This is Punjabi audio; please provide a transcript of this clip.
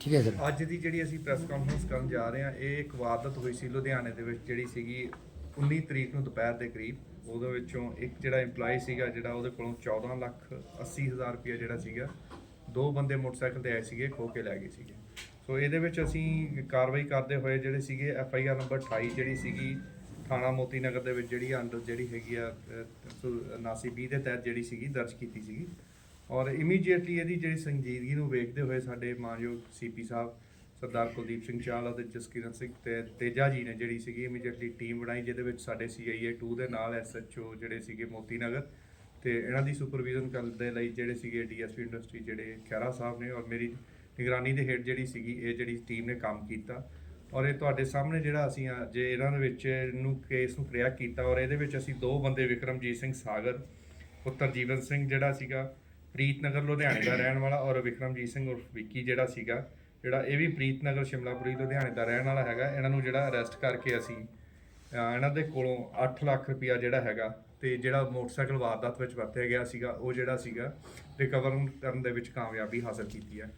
ਠੀਕ ਹੈ ਸਰ। ਅੱਜ ਦੀ ਜਿਹੜੀ ਅਸੀਂ ਪ੍ਰੈਸ ਕਾਨਫਰੰਸ ਕਰਨ ਜਾ ਰਹੇ ਹਾਂ, ਇਹ ਇੱਕ ਵਾਰਦਾਤ ਹੋਈ ਸੀ ਲੁਧਿਆਣੇ ਦੇ ਵਿੱਚ, ਜਿਹੜੀ ਸੀਗੀ 19 ਤਰੀਕ ਨੂੰ ਦੁਪਹਿਰ ਦੇ ਕਰੀਬ। ਉਹਦੇ ਵਿੱਚੋਂ ਇੱਕ ਜਿਹੜਾ EMPLOYE ਸੀਗਾ, ਜਿਹੜਾ ਉਹਦੇ ਕੋਲੋਂ 14 ਲੱਖ 80 ਹਜ਼ਾਰ ਰੁਪਇਆ ਜਿਹੜਾ ਸੀਗਾ, ਦੋ ਬੰਦੇ ਮੋਟਰਸਾਈਕਲ ਤੇ ਆਏ ਸੀਗੇ, ਖੋ ਕੇ ਲੈ ਗਏ ਸੀਗੇ। ਸੋ ਇਹਦੇ ਵਿੱਚ ਅਸੀਂ ਕਾਰਵਾਈ ਕਰਦੇ ਹੋਏ ਜਿਹੜੇ ਸੀਗੇ ਐਫ ਆਈ ਆਰ ਨੰਬਰ 28 ਜਿਹੜੀ ਸੀਗੀ, ਥਾਣਾ ਮੋਤੀ ਨਗਰ ਦੇ ਵਿੱਚ ਜਿਹੜੀ ਅੰਡਰ ਜਿਹੜੀ ਹੈਗੀ ਆ 79 20 ਦੇ ਤਹਿਤ ਜਿਹੜੀ ਸੀਗੀ, ਦਰਜ ਕੀਤੀ ਸੀਗੀ। ਔਰ ਇਮੀਡੀਏਟਲੀ ਇਹਦੀ ਜਿਹੜੀ ਸੰਜੀਦਗੀ ਨੂੰ ਵੇਖਦੇ ਹੋਏ ਸਾਡੇ ਮਾਨਯੋਗ ਸੀਪੀ ਸਾਹਿਬ, ਸਰਦਾਰ ਕੁਲਦੀਪ ਸਿੰਘ ਚਾਹਲ ਅਤੇ ਜਸਕਿਰਨ ਸਿੰਘ ਤੇ ਤੇਜਾ ਜੀ ਨੇ ਜਿਹੜੀ ਸੀਗੀ ਇਮੀਡੀਏਟਲੀ ਟੀਮ ਬਣਾਈ, ਜਿਹਦੇ ਵਿੱਚ ਸਾਡੇ ਸੀਆਈਏ 2 ਦੇ ਨਾਲ ਐਸਐਚਓ ਜਿਹੜੇ ਸੀਗੇ ਮੋਤੀ ਨਗਰ ਤੇ ਇਹਨਾਂ ਦੀ ਸੁਪਰਵਿਜ਼ਨ ਕਰਨ ਦੇ ਲਈ ਜਿਹੜੇ ਸੀਗੇ ਡੀਐਸਪੀ ਇੰਡਸਟਰੀ ਜਿਹੜੇ ਖੈਰਾ ਸਾਹਿਬ ਨੇ ਔਰ ਮੇਰੀ ਨਿਗਰਾਨੀ ਦੇ ਹੇਠ ਜਿਹੜੀ ਸੀਗੀ ਇਹ ਜਿਹੜੀ ਟੀਮ ਨੇ ਕੰਮ ਕੀਤਾ। ਔਰ ਇਹ ਤੁਹਾਡੇ ਸਾਹਮਣੇ ਜਿਹੜਾ ਅਸੀਂ ਜੇ ਇਹਨਾਂ ਦੇ ਵਿੱਚ ਨੂੰ ਕੇਸ ਨੂੰ ਕ੍ਰਿਆ ਕੀਤਾ ਔਰ ਇਹਦੇ ਵਿੱਚ ਅਸੀਂ ਦੋ ਬੰਦੇ, ਵਿਕਰਮਜੀਤ ਸਿੰਘ ਸਾਗਰ, ਪੁੱਤਰ ਜੀਵਨ ਸਿੰਘ ਜਿਹੜਾ ਸੀਗਾ ਪ੍ਰੀਤਨਗਰ, ਲੁਧਿਆਣੇ ਦਾ ਰਹਿਣ ਵਾਲਾ ਔਰ ਵਿਕਰਮਜੀਤ ਸਿੰਘ ਉਰਫ ਵਿੱਕੀ ਜਿਹੜਾ ਸੀਗਾ, ਜਿਹੜਾ ਇਹ ਵੀ ਪ੍ਰੀਤਨਗਰ, ਸ਼ਿਮਲਾਪੁਰੀ, ਲੁਧਿਆਣੇ ਦਾ ਰਹਿਣ ਵਾਲਾ ਹੈਗਾ, ਇਹਨਾਂ ਨੂੰ ਜਿਹੜਾ ਅਰੈਸਟ ਕਰਕੇ ਅਸੀਂ ਇਹਨਾਂ ਦੇ ਕੋਲੋਂ 8 ਲੱਖ ਰੁਪਇਆ ਜਿਹੜਾ ਹੈਗਾ ਤੇ ਜਿਹੜਾ ਮੋਟਰਸਾਈਕਲ ਵਾਰਦਾਤ ਵਿੱਚ ਵਰਤਿਆ ਗਿਆ ਸੀਗਾ, ਉਹ ਜਿਹੜਾ ਸੀਗਾ, ਰਿਕਵਰ ਕਰਨ ਦੇ ਵਿੱਚ ਕਾਮਯਾਬੀ ਹਾਸਲ ਕੀਤੀ ਹੈ।